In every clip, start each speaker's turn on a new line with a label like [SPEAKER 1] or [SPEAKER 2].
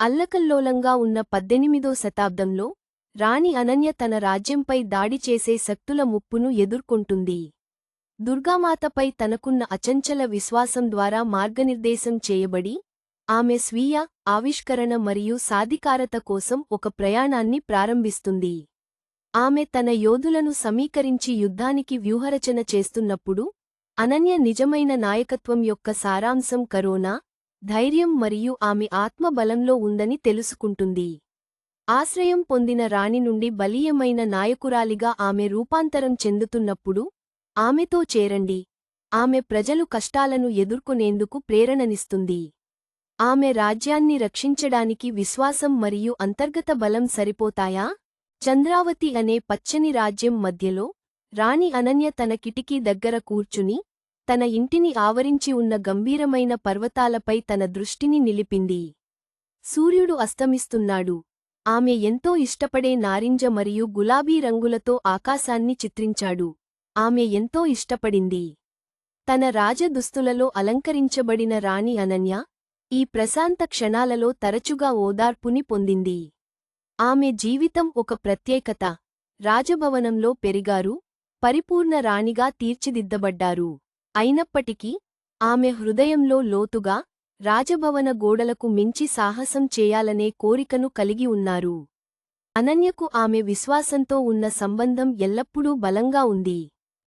[SPEAKER 1] అల్లకల్లోలంగా ఉన్న పద్దెనిమిదో శతాబ్దంలో రాణి అనన్య తన రాజ్యంపై దాడి చేసే శక్తుల ముప్పును ఎదుర్కొంటుంది. దుర్గామాతపై తనకున్న అచంచల విశ్వాసం ద్వారా మార్గనిర్దేశం చేయబడి ఆమె స్వీయ ఆవిష్కరణ మరియు సాధికారత కోసం ఒక ప్రయాణాన్ని ప్రారంభిస్తుంది. ఆమె తన యోధులను సమీకరించి యుద్ధానికి వ్యూహరచన చేస్తున్నప్పుడు అనన్య నిజమైన నాయకత్వం యొక్క సారాంశం కరోనా ధైర్యం మరియు ఆమె ఆత్మబలంలో ఉందని తెలుసుకుంటుంది. ఆశ్రయం పొందిన రాణి నుండి బలీయమైన నాయకురాలిగా ఆమె రూపాంతరం చెందుతున్నప్పుడు ఆమెతో చేరండి. ఆమె ప్రజలు కష్టాలను ఎదుర్కొనేందుకు ప్రేరణనిస్తుంది. ఆమె రాజ్యాన్ని రక్షించడానికి విశ్వాసం మరియు అంతర్గత బలం సరిపోతాయా? చంద్రావతి అనే పచ్చని రాజ్యం మధ్యలో రాణి అనన్య తన కిటికీ దగ్గర కూర్చుని తన ఇంటిని ఆవరించి ఉన్న గంభీరమైన పర్వతాలపై తన దృష్టిని నిలిపింది. సూర్యుడు అస్తమిస్తున్నాడు. ఆమె ఎంతో ఇష్టపడే నారింజ మరియు గులాబీ రంగులతో ఆకాశాన్ని చిత్రించాడు. ఆమె ఎంతో ఇష్టపడింది. తన రాజదుస్తులలో అలంకరించబడిన రాణి అనన్య ఈ ప్రశాంత క్షణాలలో తరచుగా ఓదార్పుని పొందింది. ఆమె జీవితం ఒక ప్రత్యేకత. రాజభవనంలో పెరిగారు పరిపూర్ణ రాణిగా తీర్చిదిద్దబడ్డారు. అయినప్పటికీ ఆమె హృదయంలో లోతుగా రాజభవన గోడలకు మించి సాహసం చేయాలనే కోరికను కలిగి ఉన్నారు. అనన్యకు ఆమె విశ్వాసంతో ఉన్న సంబంధం ఎల్లప్పుడూ బలంగా ఉంది.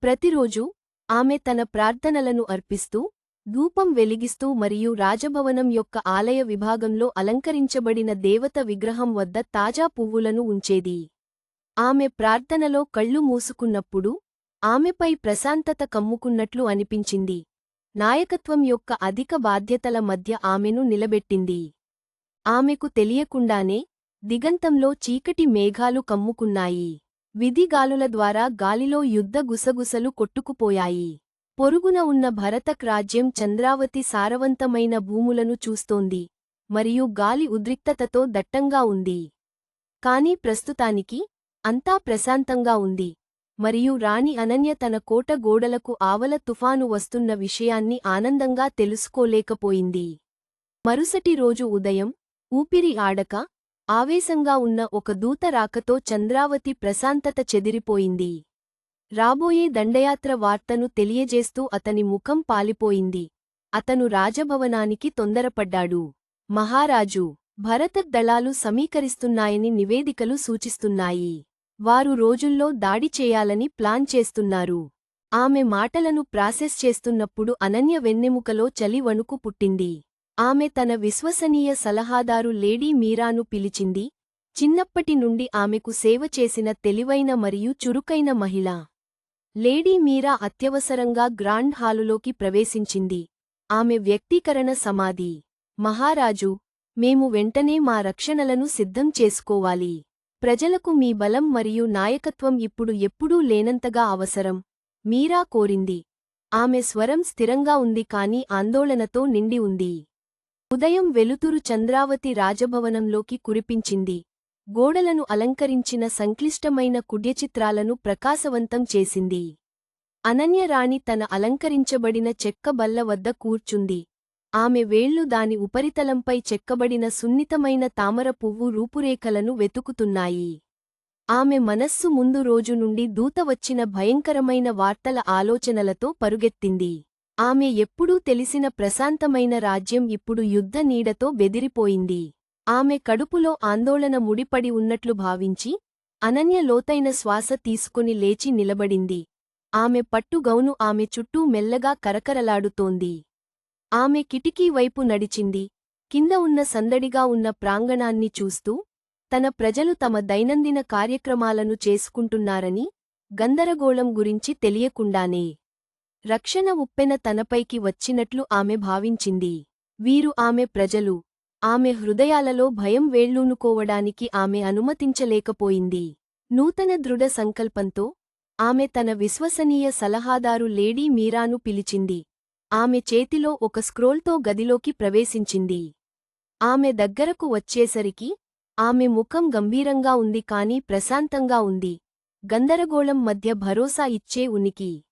[SPEAKER 1] ప్రతిరోజూ ఆమె తన ప్రార్థనలను అర్పిస్తూ ధూపం వెలిగిస్తూ మరియు రాజభవనం యొక్క ఆలయ విభాగంలో అలంకరించబడిన దేవత విగ్రహం వద్ద తాజా పువ్వులను ఉంచేది. ఆమె ప్రార్థనలో కళ్ళు మూసుకున్నప్పుడు ఆమెపై ప్రశాంతత కమ్ముకున్నట్లు అనిపించింది. నాయకత్వం యొక్క అధిక బాధ్యతల మధ్య ఆమెను నిలబెట్టింది. ఆమెకు తెలియకుండానే దిగంతంలో చీకటి మేఘాలు కమ్ముకున్నాయి. విధిగాలుల ద్వారా గాలిలో యుద్ధ గుసగుసలు కొట్టుకుపోయాయి. పొరుగున ఉన్న భరతక్ రాజ్యం చంద్రావతి సారవంతమైన భూములను చూస్తోంది. మరియు గాలి ఉద్రిక్తతతో దట్టంగా ఉంది. కాని ప్రస్తుతానికి అంతా ప్రశాంతంగా ఉంది. మరియు రాణి అనన్య తన కోట గోడలకు ఆవల తుఫాను వస్తున్న విషయాన్ని ఆనందంగా తెలుసుకోలేకపోయింది. మరుసటి రోజు ఉదయం ఊపిరి ఆడక ఆవేశంగా ఉన్న ఒక దూత రాకతో చంద్రావతి ప్రశాంతత చెదిరిపోయింది. రాబోయే దండయాత్ర వార్తను తెలియజేస్తూ అతని ముఖం పాలిపోయింది. అతను రాజభవనానికి తొందరపడ్డాడు. మహారాజు భరత దళాలు సమీకరిస్తున్నాయని నివేదికలు సూచిస్తున్నాయి. వారు రోజుల్లో దాడి చేయాలని ప్లాన్ చేస్తున్నారు. ఆమె మాటలను ప్రాసెస్ చేస్తున్నప్పుడు అనన్య వెన్నెముకలో చలి వణుకు పుట్టింది. ఆమె తన విశ్వసనీయ సలహాదారు లేడీ మీరాను పిలిచింది. చిన్నప్పటి నుండి ఆమెకు సేవ చేసిన తెలివైన మరియు చురుకైన మహిళ. లేడీ మీరా అత్యవసరంగా గ్రాండ్ హాలులోకి ప్రవేశించింది. ఆమె వ్యక్తీకరణ సమాధి. మహారాజు మేము వెంటనే మా రక్షణలను సిద్ధం చేసుకోవాలి. ప్రజలకు మీ బలం మరియు నాయకత్వం ఇప్పుడు ఎప్పుడూ లేనంతగా అవసరం. మీరా కోరింది. ఆమె స్వరం స్థిరంగా ఉంది కాని ఆందోళనతో నిండి ఉంది. ఉదయం వెలుతురు చంద్రావతి రాజభవనంలోకి కురిపించింది. గోడలను అలంకరించిన సంక్లిష్టమైన కుడ్యచిత్రాలను ప్రకాశవంతం చేసింది. అనన్యరాణి తన అలంకరించబడిన చెక్క బల్ల వద్ద కూర్చుంది. ఆమె వేళ్ళు దాని ఉపరితలంపై చెక్కబడిన సున్నితమైన తామర పువ్వు రూపురేఖలను వెతుకుతున్నాయి. ఆమె మనస్సు ముందు రోజు నుండి దూత వచ్చిన భయంకరమైన వార్తల ఆలోచనలతో పరుగెత్తింది. ఆమె ఎప్పుడూ తెలిసిన ప్రశాంతమైన రాజ్యం ఇప్పుడు యుద్ధ నీడతో బెదిరిపోయింది. ఆమె కడుపులో ఆందోళన ముడిపడి ఉన్నట్లు భావించి అనన్య లోతైన శ్వాస తీసుకుని లేచి నిలబడింది. ఆమె పట్టుగౌను ఆమె చుట్టూ మెల్లగా కరకరలాడుతోంది. ఆమె కిటికీ వైపు నడిచింది. కింద ఉన్న సందడిగా ఉన్న ప్రాంగణాన్ని చూస్తూ తన ప్రజలు తమ దైనందిన కార్యక్రమాలను చేసుకుంటున్నారని గందరగోళం గురించి తెలియకుండానే రక్షణ ఉప్పెన తనపైకి వచ్చినట్లు ఆమె భావించింది. వీరు ఆమె ప్రజలు. ఆమె హృదయాలలో భయం వేళ్ళూనుకోవడానికి ఆమె అనుమతించలేకపోయింది. నూతన దృఢ సంకల్పంతో ఆమె తన విశ్వసనీయ సలహాదారు లేడీ మీరాను పిలిచింది. ఆమె చేతిలో ఒక స్క్రోల్తో గదిలోకి ప్రవేశించింది. ఆమె దగ్గరకు వచ్చేసరికి ఆమె ముఖం గంభీరంగా ఉంది కాని ప్రశాంతంగా ఉంది. గందరగోళం మధ్య భరోసా ఇచ్చే ఉనికి.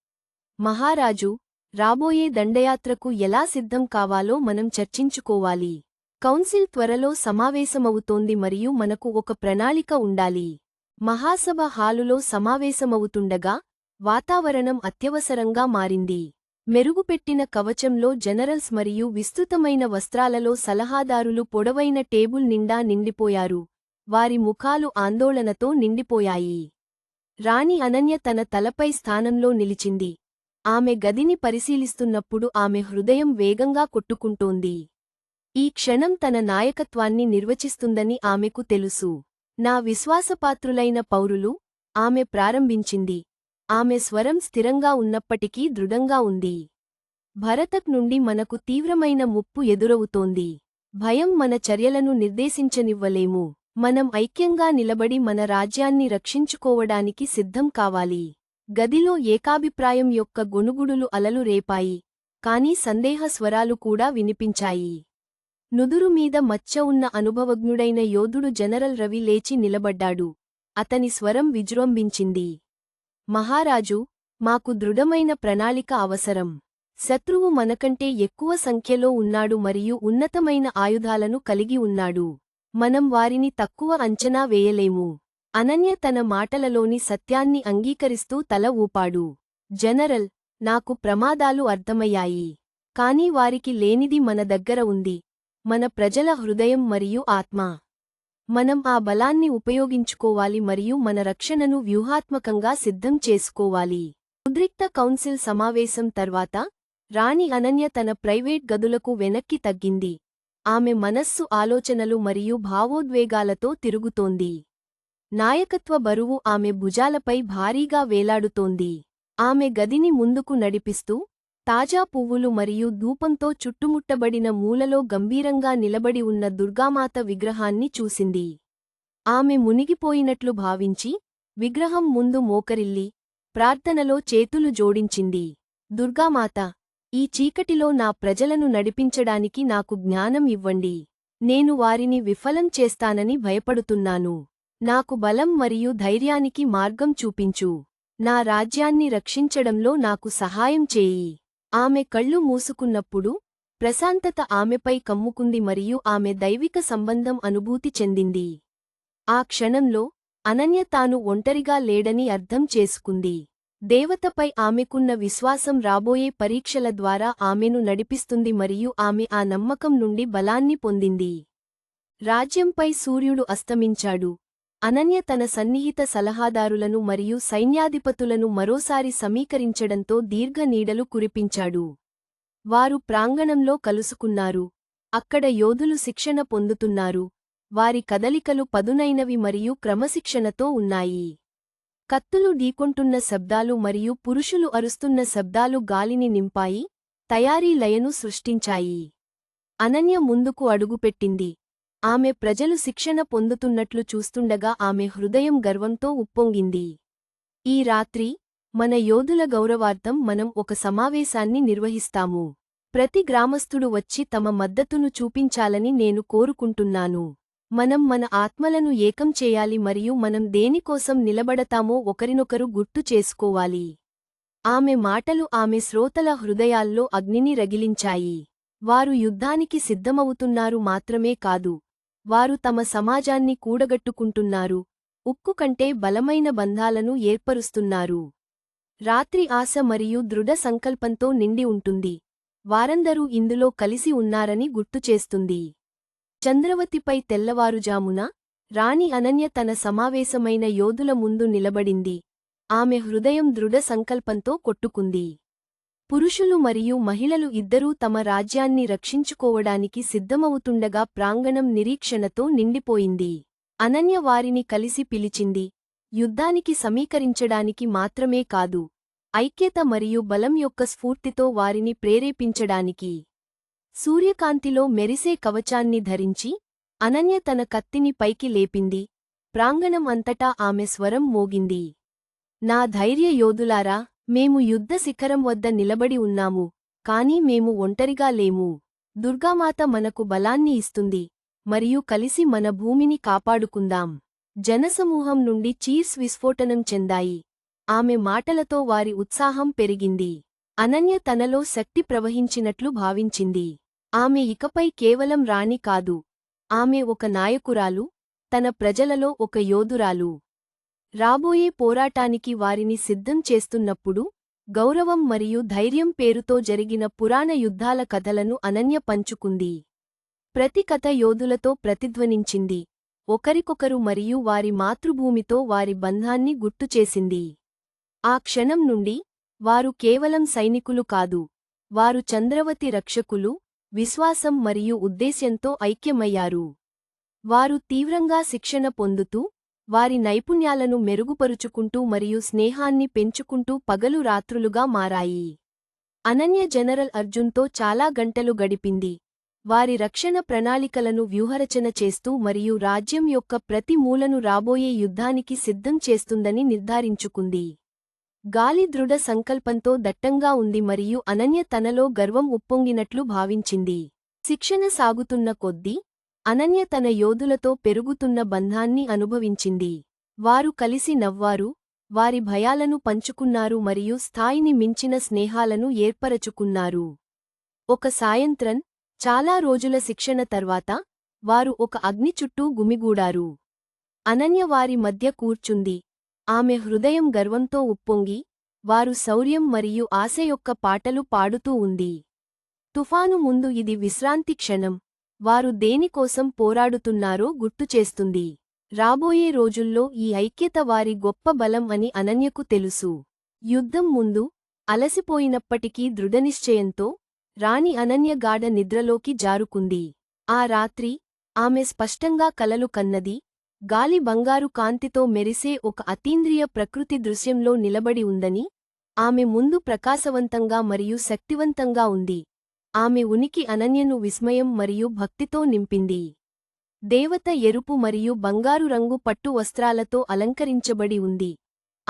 [SPEAKER 1] మహారాజు రాబోయే దండయాత్రకు ఎలా సిద్ధం కావాలో మనం చర్చించుకోవాలి. కౌన్సిల్ త్వరలో సమావేశమవుతోంది మరియు మనకు ఒక ప్రణాళిక ఉండాలి. మహాసభ హాలులో సమావేశమవుతుండగా వాతావరణం అత్యవసరంగా మారింది. మెరుగుపెట్టిన కవచంలో జనరల్స్ మరియు విస్తృతమైన వస్త్రాలలో సలహాదారులు పొడవైన టేబుల్ నిండా నిండిపోయారు. వారి ముఖాలు ఆందోళనతో నిండిపోయాయి. రాణి అనన్య తన తలపై స్థానంలో నిలిచింది. ఆమె గదిని పరిశీలిస్తున్నప్పుడు ఆమె హృదయం వేగంగా కొట్టుకుంటోంది. ఈ క్షణం తన నాయకత్వాన్ని నిర్వచిస్తుందని ఆమెకు తెలుసు. నా విశ్వాసపాత్రులైన పౌరులు ఆమె ప్రారంభించింది. ఆమె స్వరం స్థిరంగా ఉన్నప్పటికీ దృఢంగా ఉంది. భరతక్ నుండి మనకు తీవ్రమైన ముప్పు ఎదురవుతోంది. భయం మన చర్యలను నిర్దేశించనివ్వలేము. మనం ఐక్యంగా నిలబడి మన రాజ్యాన్ని రక్షించుకోవడానికి సిద్ధం కావాలి. గదిలో ఏకాభిప్రాయం యొక్క గొనుగుడులు అలలు రేపాయి. కాని సందేహ స్వరాలు కూడా వినిపించాయి. నుదురు మీద మచ్చ ఉన్న అనుభవజ్ఞుడైన యోధుడు జనరల్ రవి లేచి నిలబడ్డాడు. అతని స్వరం విజృంభించింది. మహారాజు మాకు దృఢమైన ప్రణాళిక అవసరం. శత్రువు మనకంటే ఎక్కువ సంఖ్యలో ఉన్నాడు మరియు ఉన్నతమైన ఆయుధాలను కలిగి ఉన్నాడు. మనం వారిని తక్కువ అంచనా వేయలేము. అనన్య తన మాటలలోని సత్యాన్ని అంగీకరిస్తూ తల ఊపాడు. జనరల్ నాకు ప్రమాదాలు అర్థమయ్యాయి. కాని వారికి లేనిది మన దగ్గర ఉంది. మన ప్రజల హృదయం మరియు ఆత్మ. మనం ఆ బలాన్ని ఉపయోగించుకోవాలి మరియు మన రక్షణను వ్యూహాత్మకంగా సిద్ధం చేసుకోవాలి. ఉద్రిక్త కౌన్సిల్ సమావేశం తర్వాత రాణి అనన్య తన ప్రైవేట్ గదులకు వెనక్కి తగ్గింది. ఆమె మనస్సు ఆలోచనలు మరియు భావోద్వేగాలతో తిరుగుతోంది. నాయకత్వ బరువు ఆమె భుజాలపై భారీగా వేలాడుతోంది. ఆమె గదిని ముందుకు నడిపిస్తూ తాజా పువ్వులు మరియు ధూపంతో చుట్టుముట్టబడిన మూలలో గంభీరంగా నిలబడి ఉన్న దుర్గామాత విగ్రహాన్ని చూసింది. ఆమె మునిగిపోయినట్లు భావించి విగ్రహం ముందు మోకరిల్లి ప్రార్థనలో చేతులు జోడించింది. దుర్గామాత ఈ చీకటిలో నా ప్రజలను నడిపించడానికి నాకు జ్ఞానం ఇవ్వండి. నేను వారిని విఫలం చేస్తానని భయపడుతున్నాను. నాకు బలం మరియు ధైర్యానికి మార్గం చూపించు. నా రాజ్యాన్ని రక్షించడంలో నాకు సహాయం చేయి. ఆమె కళ్ళు మూసుకున్నప్పుడు ప్రశాంతత ఆమెపై కమ్ముకుంది మరియు ఆమె దైవిక సంబంధం అనుభూతి చెందింది. ఆ క్షణంలో అనన్య తాను ఒంటరిగా లేడని అర్థం చేసుకుంది. దేవతపై ఆమెకున్న విశ్వాసం రాబోయే పరీక్షల ద్వారా ఆమెను నడిపిస్తుంది మరియు ఆమె ఆ నమ్మకం నుండి బలాన్ని పొందింది. రాజ్యంపై సూర్యుడు అస్తమించాడు. అనన్య తన సన్నిహిత సలహాదారులను మరియు సైన్యాధిపతులను మరోసారి సమీకరించడంతో దీర్ఘ నీడలు కురిపించాడు. వారు ప్రాంగణంలో కలుసుకున్నారు. అక్కడ యోధులు శిక్షణ పొందుతున్నారు. వారి కదలికలు పదునైనవి మరియు క్రమశిక్షణతో ఉన్నాయి. కత్తులు ఢీకొంటున్న శబ్దాలు మరియు పురుషులు అరుస్తున్న శబ్దాలు గాలిని నింపాయి తయారీ లయను సృష్టించాయి. అనన్య ముందుకు అడుగుపెట్టింది. ఆమె ప్రజలు శిక్షణ పొందుతున్నట్లు చూస్తుండగా ఆమె హృదయం గర్వంతో ఉప్పొంగింది. ఈ రాత్రి మన యోధుల గౌరవార్థం మనం ఒక సమావేశాన్ని నిర్వహిస్తాము. ప్రతి గ్రామస్థుడు వచ్చి తమ మద్దతును చూపించాలని నేను కోరుకుంటున్నాను. మనం మన ఆత్మలను ఏకం చేయాలి మరియు మనం దేనికోసం నిలబడతామో ఒకరినొకరు గుర్తు చేసుకోవాలి. ఆమె మాటలు ఆమె శ్రోతల హృదయాల్లో అగ్నిని రగిలించాయి. వారు యుద్ధానికి సిద్ధమవుతున్నారు మాత్రమే కాదు. వారు తమ సమాజాన్ని కూడగట్టుకుంటున్నారు. ఉక్కు కంటే బలమైన బంధాలను ఏర్పరుస్తున్నారు. రాత్రి ఆశ మరియు దృఢ సంకల్పంతో నిండి ఉంటుంది. వారందరూ ఇందులో కలిసి ఉన్నారని గుర్తుచేస్తుంది చంద్రవతిపై తెల్లవారుజామున రాణి అనన్య తన సమావేశమైన యోధుల ముందు నిలబడింది. ఆమె హృదయం దృఢ సంకల్పంతో కొట్టుకుంది. పురుషులు మరియు మహిళలు ఇద్దరూ తమ రాజ్యాన్ని రక్షించుకోవడానికి సిద్ధమవుతుండగా ప్రాంగణం నిరీక్షణతో నిండిపోయింది. అనన్య వారిని కలిసి పిలిచింది. యుద్ధానికి సమీకరించడానికి మాత్రమే కాదు. ఐక్యత మరియు బలం యొక్క స్ఫూర్తితో వారిని ప్రేరేపించడానికి. సూర్యకాంతిలో మెరిసే కవచాన్ని ధరించి అనన్య తన కత్తిని పైకి లేపింది. ప్రాంగణం అంతటా ఆమె స్వరం మోగింది. నా ధైర్య యోధులారా మేము యుద్ధ శిఖరం వద్ద నిలబడి ఉన్నాము కాని మేము ఒంటరిగా లేము. దుర్గామాత మనకు బలాన్ని ఇస్తుంది మరియు కలిసి మన భూమిని కాపాడుకుందాం. జనసమూహం నుండి చీర్స్ విస్ఫోటనం చెందాయి. ఆమె మాటలతో వారి ఉత్సాహం పెరిగింది. అనన్య తనలో శక్తి ప్రవహించినట్లు భావించింది. ఆమె ఇకపై కేవలం రాణి కాదు. ఆమె ఒక నాయకురాలు తన ప్రజలలో ఒక యోధురాలు. రాబోయే పోరాటానికి వారిని సిద్ధం చేస్తున్నప్పుడు గౌరవం మరియు ధైర్యం పేరుతో జరిగిన పురాణ యుద్ధాల కథలను అనన్య పంచుకుంది. ప్రతి కథ యోధులతో ప్రతిధ్వనించింది. ఒకరికొకరు మరియు వారి మాతృభూమితో వారి బంధాన్ని గుర్తుచేసింది ఆ క్షణం నుండి వారు కేవలం సైనికులు కాదు వారు చంద్రవతి రక్షకులు విశ్వాసం మరియు ఉద్దేశ్యంతో ఐక్యమయ్యారు. వారు తీవ్రంగా శిక్షణ పొందుతూ వారి నైపుణ్యాలను మెరుగుపరుచుకుంటూ మరియు స్నేహాన్ని పెంచుకుంటూ పగలు రాత్రులుగా మారాయి. అనన్య జనరల్ అర్జున్తో చాలా గంటలు గడిపింది. వారి రక్షణ ప్రణాళికలను వ్యూహరచన చేస్తూ మరియు రాజ్యం యొక్క ప్రతి మూలను రాబోయే యుద్ధానికి సిద్ధం చేస్తుందని నిర్ధారించుకుంది. గాలి దృఢ సంకల్పంతో దట్టంగా ఉంది మరియు అనన్య తనలో గర్వం ఉప్పొంగినట్లు భావించింది. శిక్షణ సాగుతున్న కొద్దీ అనన్య తన యోధులతో పెరుగుతున్న బంధాన్ని అనుభవించింది. వారు కలిసి నవ్వారు వారి భయాలను పంచుకున్నారు మరియు స్థాయిని మించిన స్నేహాలను ఏర్పరచుకున్నారు. ఒక సాయంత్రం చాలా రోజుల శిక్షణ తర్వాత వారు ఒక అగ్ని చుట్టూ గుమిగూడారు. అనన్య వారి మధ్య కూర్చుంది. ఆమె హృదయం గర్వంతో ఉప్పొంగి వారు శౌర్యం మరియు ఆశ యొక్క పాటలు పాడుతూ ఉంది. తుఫాను ముందు ఇది విశ్రాంతి క్షణం. వారు దేనికోసం పోరాడుతున్నారో గుర్తుచేస్తుంది. రాబోయే రోజుల్లో ఈ ఐక్యత వారి గొప్ప బలం అని అనన్యకు తెలుసు. యుద్ధం ముందు అలసిపోయినప్పటికీ దృఢనిశ్చయంతో రాణి అనన్య గాఢ నిద్రలోకి జారుకుంది. ఆ రాత్రి ఆమె స్పష్టంగా కలలు కన్నది గాలి బంగారు కాంతితో మెరిసే ఒక అతీంద్రియ ప్రకృతి దృశ్యంలో నిలబడి ఉందని ఆమె ముందు ప్రకాశవంతంగా మరియు శక్తివంతంగా ఉంది. ఆమె ఉనికి అనన్యను విస్మయం మరియు భక్తితో నింపింది. దేవత ఎరుపు మరియు బంగారు రంగు పట్టు వస్త్రాలతో అలంకరించబడి ఉంది.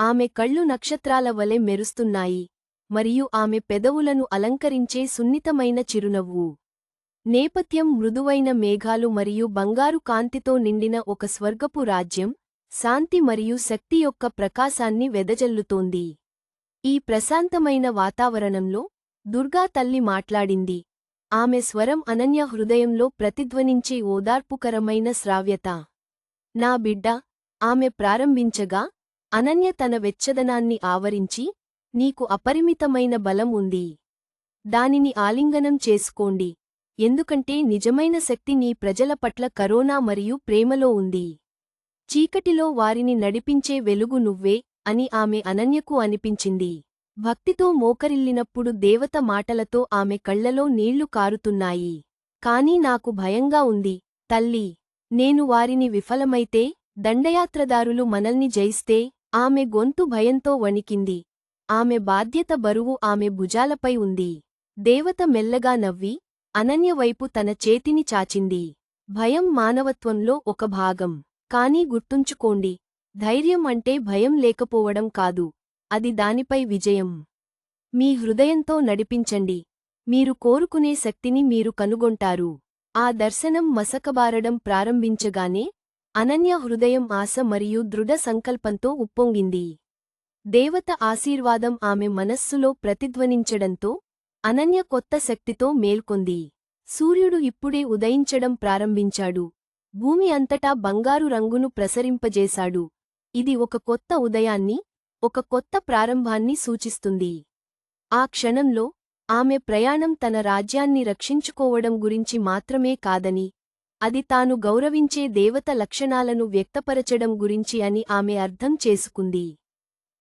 [SPEAKER 1] ఆమె కళ్ళు నక్షత్రాల వలె మెరుస్తున్నాయి. మరియు ఆమె పెదవులను అలంకరించే సున్నితమైన చిరునవ్వు. నేపథ్యం మృదువైన మేఘాలు మరియు బంగారు కాంతితో నిండిన ఒక స్వర్గపు రాజ్యం శాంతి మరియు శక్తి యొక్క ప్రకాశాన్ని వెదజల్లుతోంది. ఈ ప్రశాంతమైన వాతావరణంలో దుర్గా తల్లి మాట్లాడింది. ఆమె స్వరం అనన్య హృదయంలో ప్రతిధ్వనించే ఓదార్పుకరమైన శ్రావ్యత. నా బిడ్డ ఆమె ప్రారంభించగా అనన్య తన వెచ్చదనాన్ని ఆవరించి నీకు అపరిమితమైన బలం ఉంది. దానిని ఆలింగనం చేసుకోండి. ఎందుకంటే నిజమైన శక్తి నీ ప్రజల పట్ల కరోనా మరియు ప్రేమలో ఉంది. చీకటిలో వారిని నడిపించే వెలుగు నువ్వే అని ఆమె అనన్యకు అనిపించింది. భక్తితో మోకరిల్లినప్పుడు దేవత మాటలతో ఆమె కళ్ళలో నీళ్ళు కారుతున్నాయి. కాని నాకు భయంగా ఉంది తల్లి! నేను వారిని విఫలమైతే దండయాత్రదారులు మనల్ని జయిస్తే ఆమె గొంతు భయంతో వణికింది. ఆమె బాధ్యత బరువు ఆమె భుజాలపై ఉంది. దేవత మెల్లగా నవ్వి అనన్యవైపు తన చేతిని చాచింది. భయం మానవత్వంలో ఒక భాగం. కానీ గుర్తుంచుకోండి ధైర్యం అంటే భయం లేకపోవడం కాదు. అది దానిపై విజయం. మీ హృదయంతో నడిపించండి. మీరు కోరుకునే శక్తిని మీరు కనుగొంటారు. ఆ దర్శనం మసకబారడం ప్రారంభించగానే అనన్య హృదయం ఆశ మరియు దృఢ సంకల్పంతో ఉప్పొంగింది. దేవత ఆశీర్వాదం ఆమె మనస్సులో ప్రతిధ్వనించడంతో అనన్య కొత్త శక్తితో మేల్కొంది. సూర్యుడు ఇప్పుడే ఉదయించడం ప్రారంభించాడు. భూమి అంతటా బంగారు రంగును ప్రసరింపజేశాడు. ఇది ఒక కొత్త ఉదయాన్ని ఒక కొత్త ప్రారంభాన్ని సూచిస్తుంది. ఆ క్షణంలో ఆమె ప్రయాణం తన రాజ్యాన్ని రక్షించుకోవడం గురించి మాత్రమే కాదని అది తాను గౌరవించే దేవత లక్షణాలను వ్యక్తపరచడం గురించి అని ఆమె అర్థం చేసుకుంది.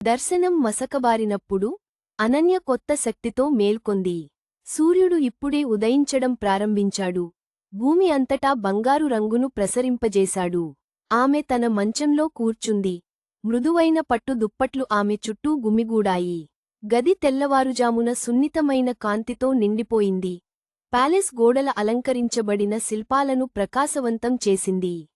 [SPEAKER 1] దర్శనం మసకబారినప్పుడు అనన్య కొత్త శక్తితో మేల్కొంది. సూర్యుడు ఇప్పుడే ఉదయించడం ప్రారంభించాడు. భూమి అంతటా బంగారు రంగును ప్రసరింపజేశాడు. ఆమె తన మంచంలో కూర్చుంది. మృదువైన పట్టు దుప్పట్లు ఆమె చుట్టూ గుమిగూడాయి. గది తెల్లవారుజామున సున్నితమైన కాంతితో నిండిపోయింది. ప్యాలెస్ గోడల అలంకరించబడిన శిల్పాలను ప్రకాశవంతం చేసింది.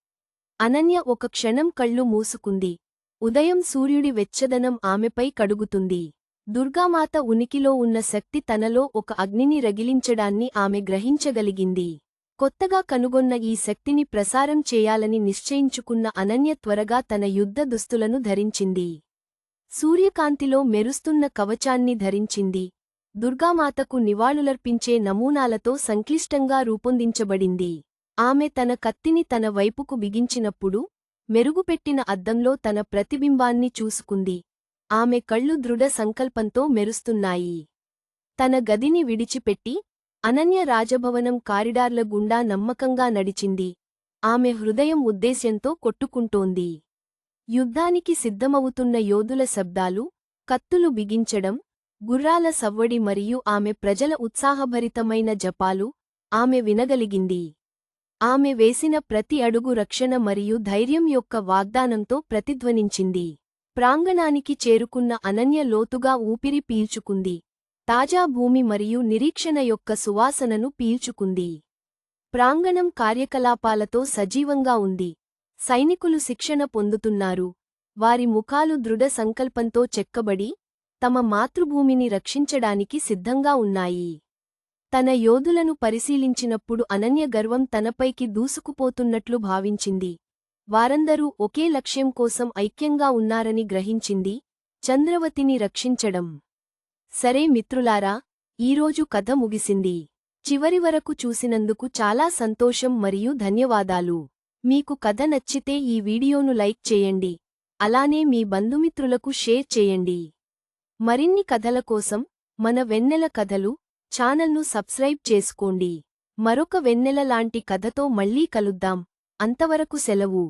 [SPEAKER 1] అనన్య ఒక క్షణం కళ్ళు మూసుకుంది. ఉదయం సూర్యుడి వెచ్చదనం ఆమెపై కడుగుతుంది. దుర్గామాత ఉనికిలో ఉన్న శక్తి తనలో ఒక అగ్నిని రగిలించడాన్ని ఆమె గ్రహించగలిగింది. కొత్తగా కనుగొన్న ఈ శక్తిని ప్రసారం చేయాలని నిశ్చయించుకున్న అనన్య త్వరగా తన యుద్ధ దుస్తులను ధరించింది. సూర్యకాంతిలో మెరుస్తున్న కవచాన్ని ధరించింది. దుర్గామాతకు నివాళులర్పించే నమూనాలతో సంక్లిష్టంగా రూపొందించబడింది. ఆమె తన కత్తిని తన వైపుకు బిగించినప్పుడు మెరుగుపెట్టిన అద్దంలో తన ప్రతిబింబాన్ని చూసుకుంది. ఆమె కళ్ళు దృఢ సంకల్పంతో మెరుస్తున్నాయి. తన గదిని విడిచిపెట్టి అనన్య రాజభవనం కారిడార్ల గుండా నమ్మకంగా నడిచింది. ఆమె హృదయం ఉద్దేశ్యంతో కొట్టుకుంటోంది. యుద్ధానికి సిద్ధమవుతున్న యోధుల శబ్దాలు కత్తులు బిగించడం గుర్రాల సవ్వడి మరియు ఆమె ప్రజల ఉత్సాహభరితమైన జపాలు ఆమె వినగలిగింది. ఆమె వేసిన ప్రతి అడుగు రక్షణ మరియు ధైర్యం యొక్క వాగ్దానంతో ప్రతిధ్వనించింది. ప్రాంగణానికి చేరుకున్న అనన్య లోతుగా ఊపిరి పీల్చుకుంది. తాజా భూమి మరియు నిరీక్షణ యొక్క సువాసనను పీల్చుకుంది. ప్రాంగణం కార్యకలాపాలతో సజీవంగా ఉంది. సైనికులు శిక్షణ పొందుతున్నారు. వారి ముఖాలు దృఢ సంకల్పంతో చెక్కబడి తమ మాతృభూమిని రక్షించడానికి సిద్ధంగా ఉన్నాయి. తన యోధులను పరిశీలించినప్పుడు అనన్య గర్వం తనపైకి దూసుకుపోతున్నట్లు భావించింది. వారందరూ ఒకే లక్ష్యం కోసం ఐక్యంగా ఉన్నారని గ్రహించింది. చంద్రవతిని రక్షించడం. సరే మిత్రులారా ఈరోజు కథ ముగిసింది. చివరి వరకు చూసినందుకు చాలా సంతోషం మరియు ధన్యవాదాలు. మీకు కథ నచ్చితే ఈ వీడియోను లైక్ చేయండి. అలానే మీ బంధుమిత్రులకు షేర్ చేయండి. మరిన్ని కథల కోసం మన వెన్నెల కథలు ఛానల్ను సబ్స్క్రైబ్ చేసుకోండి. మరొక వెన్నెల లాంటి కథతో మళ్ళీ కలుద్దాం. అంతవరకు సెలవు.